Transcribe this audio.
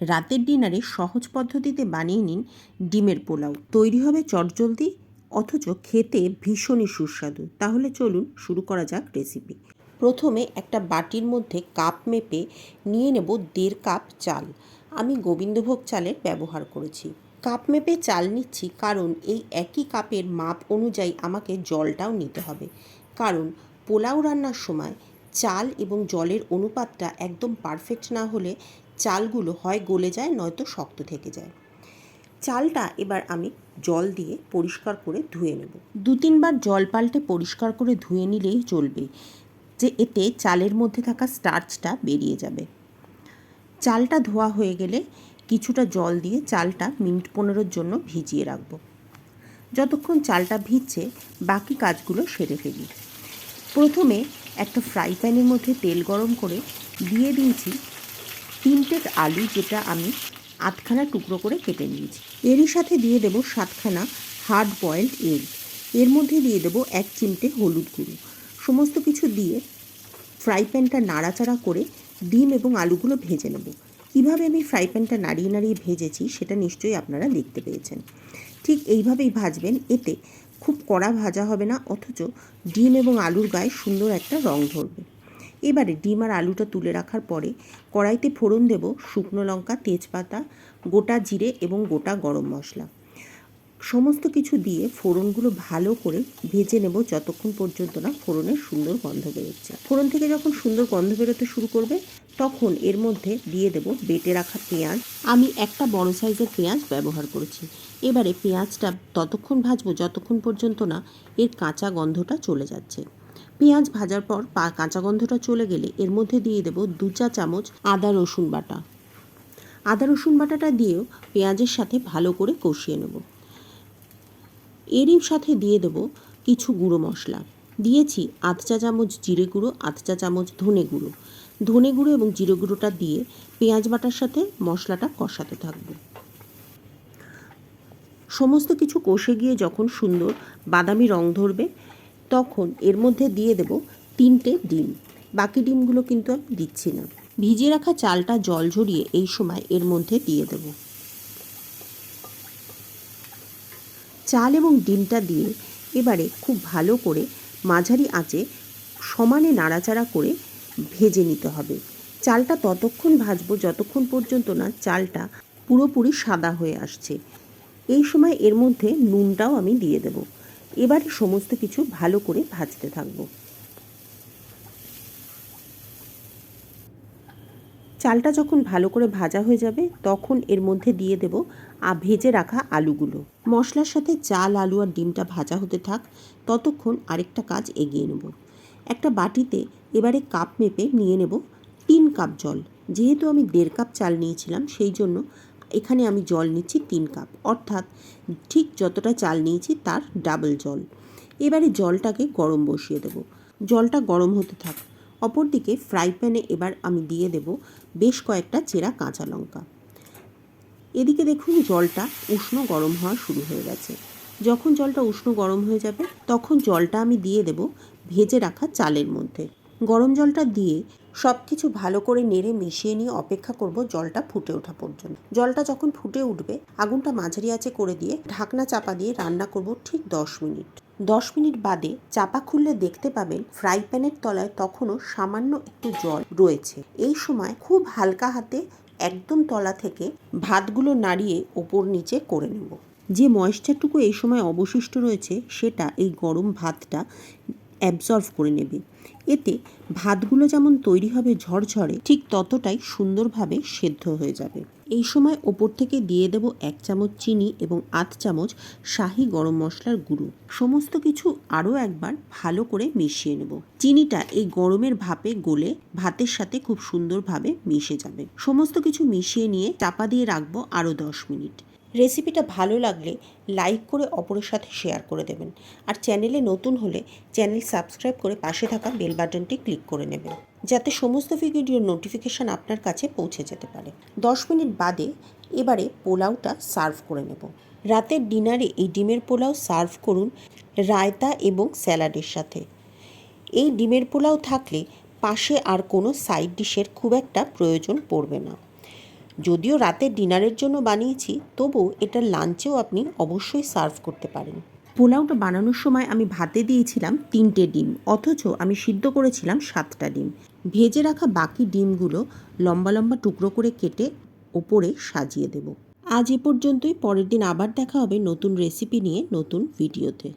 রাতের ডিনারে সহজ পদ্ধতিতে বানিয়ে নিন ডিমের পোলাও। তৈরি হবে চটজলদি, অথচ খেতে ভীষণই সুস্বাদু। তাহলে চলুন শুরু করা যাক রেসিপি প্রথমে একটা বাটির মধ্যে কাপ মেপে নিয়ে নেব দেড় কাপ চাল। আমি গোবিন্দভোগ চালের ব্যবহার করেছি। কাপ মেপে চাল নিচ্ছি কারণ এই একই কাপের মাপ অনুযায়ী আমাকে জলটাও নিতে হবে। কারণ পোলাও রান্নার সময় চাল এবং জলের অনুপাতটা একদম পারফেক্ট না হলে চালগুলো হয় গলে যায়, নয়তো শক্ত থেকে যায়। চালটা এবার আমি জল দিয়ে পরিষ্কার করে ধুয়ে নেব। দু তিনবার জল পাল্টে পরিষ্কার করে ধুয়ে নিলেই চলবে যে এতে চালের মধ্যে থাকা স্টার্চটা বেরিয়ে যাবে। চালটা ধোয়া হয়ে গেলে কিছুটা জল দিয়ে চালটা মিনিট পনেরোর জন্য ভিজিয়ে রাখব। যতক্ষণ চালটা ভিজছে, বাকি কাজগুলো সেরে ফেলি। প্রথমে একটা ফ্রাই প্যানের মধ্যে তেল গরম করে দিয়ে দিয়েছি তিনটে আলু যেটা আমি আধখানা টুকরো করে কেটে নিয়েছি। এরই সাথে দিয়ে দেব সাতখানা হার্ড বয়েলড এগ এর মধ্যে দিয়ে দেব এক চিমটে হলুদ গুঁড়ো। সমস্ত কিছু দিয়ে ফ্রাই প্যানটা নাড়াচাড়া করে ডিম এবং আলুগুলো ভেজে নেব। কীভাবে আমি ফ্রাই প্যানটা নাড়িয়ে নাড়িয়ে ভেজেছি সেটা নিশ্চয়ই আপনারা দেখতে পেয়েছেন। ঠিক এইভাবেই ভাজবেন। এতে খুব কড়া ভাজা হবে না, অথচ ডিম এবং আলুর গায়ে সুন্দর একটা রং ধরবে। এবারে ডিম আর আলুটা তুলে রাখার পরে কড়াইতে ফোড়ন দেব শুকনো লঙ্কা, তেজপাতা, গোটা জিরে এবং গোটা গরম মশলা। সমস্ত কিছু দিয়ে ফোড়নগুলো ভালো করে ভেজে নেব যতক্ষণ পর্যন্ত না ফোড়নের সুন্দর গন্ধ বেরোচ্ছে। ফোড়ন থেকে যখন সুন্দর গন্ধ বেরোতে শুরু করবে, তখন এর মধ্যে দিয়ে দেব বেটে রাখা পেঁয়াজ। আমি একটা বড় সাইজের পেঁয়াজ ব্যবহার করেছি। এবারে পেঁয়াজটা ততক্ষণ ভাজবো যতক্ষণ পর্যন্ত না এর কাঁচা গন্ধটা চলে যাচ্ছে। পেঁয়াজ ভাজার পর পা কাঁচা গন্ধটা চলে গেলে এর মধ্যে দিয়ে দেব দু চা চামচ আদা রসুন বাটা। আদা রসুন বাটাটা দিয়েও পেঁয়াজের সাথে ভালো করে কষিয়ে নেব। এরই সাথে দিয়ে দেব কিছু গুঁড়ো মশলা। দিয়েছি আধ চা চামচ জিরে গুঁড়ো, আধ চা চামচ ধনে গুঁড়ো। ধনে গুঁড়ো এবং জিরে গুঁড়োটা দিয়ে পেঁয়াজ বাটার সাথে মশলাটা কষাতে থাকব। সমস্ত কিছু কষে গিয়ে যখন সুন্দর বাদামি রং ধরবে তখন এর মধ্যে দিয়ে দেব তিনটে ডিম। বাকি ডিমগুলো কিন্তু আমি দিচ্ছি না। ভিজিয়ে রাখা চালটা জল ঝরিয়ে এই সময় এর মধ্যে দিয়ে দেব। চাল এবং ডিমটা দিয়ে এবারে খুব ভালো করে মাঝারি আঁচে সমানে নাড়াচাড়া করে ভেজে নিতে হবে। চালটা ততক্ষণ ভাজবো যতক্ষণ পর্যন্ত না চালটা পুরোপুরি সাদা হয়ে আসছে। এই সময় এর মধ্যে নুনটাও আমি দিয়ে দেব। এবারে সমস্ত কিছু ভালো করে ভাজতে থাকব। চালটা যখন ভালো করে ভাজা হয়ে যাবে, তখন এর মধ্যে দিয়ে দেব ভেজে রাখা আলুগুলো। মশলার সাথে চাল, আলু আর ডিমটা ভাজা হতে থাক, ততক্ষণ আরেকটা কাজ এগিয়ে নেব। একটা বাটিতে এবারে কাপ মেপে নিয়ে নেব তিন কাপ জল। যেহেতু আমি দেড় কাপ চাল নিয়েছিলাম, সেই জন্য এখানে আমি জল নিচ্ছি তিন কাপ। অর্থাৎ ঠিক যতটা চাল নিয়েছি তার ডাবল জল। এবারে জলটাকে গরম বসিয়ে দেব। জলটা গরম হতে থাক। অপরদিকে ফ্রাই প্যানে এবার আমি দিয়ে দেব বেশ কয়েকটা চেরা কাঁচা লঙ্কা। এদিকে দেখুন জলটা উষ্ণ গরম হওয়া শুরু হয়ে গেছে। যখন জলটা উষ্ণ গরম হয়ে যাবে, তখন জলটা আমি দিয়ে দেব ভেজে রাখা চালের মধ্যে। গরম জলটা দিয়ে সব কিছু ভালো করে নেড়ে মিশিয়ে নিয়ে অপেক্ষা করব জলটা ফুটে ওঠা পর্যন্ত। জলটা যখন ফুটে উঠবে, আগুনটা মাঝারি আঁচে করে দিয়ে ঢাকনা চাপা দিয়ে রান্না করব ঠিক দশ মিনিট। দশ মিনিট বাদে চাপা খুললে দেখতে পাবেন ফ্রাই প্যানের তলায় তখনও সামান্য একটু জল রয়েছে। এই সময় খুব হালকা হাতে একদম তলা থেকে ভাতগুলো নাড়িয়ে ওপর নিচে করে নেব। যে ময়েশ্চারটুকু এই সময় অবশিষ্ট রয়েছে, সেটা এই গরম ভাতটা অ্যাবজর্ভ করে নেবে। এতে ভাতগুলো যেমন তৈরি হবে ঝরঝরে, ঠিক ততটাই সুন্দরভাবে সেদ্ধ হয়ে যাবে। এই সময় ওপর থেকে দিয়ে দেব এক চামচ চিনি এবং আধ চামচ শাহি গরম মশলার গুঁড়ো। সমস্ত কিছু আরও একবার ভালো করে মিশিয়ে নেব। চিনিটা এই গরমের ভাপে গলে ভাতের সাথে খুব সুন্দরভাবে মিশে যাবে। সমস্ত কিছু মিশিয়ে নিয়ে চাপা দিয়ে রাখব আরও দশ মিনিট। রেসিপিটা ভালো লাগলে লাইক করে অপরের সাথে শেয়ার করে দেবেন। আর চ্যানেলে নতুন হলে চ্যানেল সাবস্ক্রাইব করে পাশে থাকা বেল বাটনটি ক্লিক করে নেবেন, যাতে সমস্ত ভিডিওর নোটিফিকেশান আপনার কাছে পৌঁছে যেতে পারে। দশ মিনিট বাদে এবারে পোলাওটা সার্ভ করে নেব। রাতের ডিনারে এই ডিমের পোলাও সার্ভ করুন রায়তা এবং স্যালাডের সাথে। এই ডিমের পোলাও থাকলে পাশে আর কোনো সাইড ডিশের খুব একটা প্রয়োজন পড়বে না। যদিও রাতে ডিনারের জন্য বানিয়েছি, তবুও এটা লাঞ্চেও আপনি অবশ্যই সার্ভ করতে পারেন। পোলাওটা বানানোর সময় আমি ভাতে দিয়েছিলাম তিনটে ডিম, অথচ আমি সিদ্ধ করেছিলাম সাতটা ডিম। ভেজে রাখা বাকি ডিমগুলো লম্বা লম্বা টুকরো করে কেটে ওপরে সাজিয়ে দেব। আজ এ পর্যন্তই, পরের দিন আবার দেখা হবে নতুন রেসিপি নিয়ে, নতুন ভিডিওতে।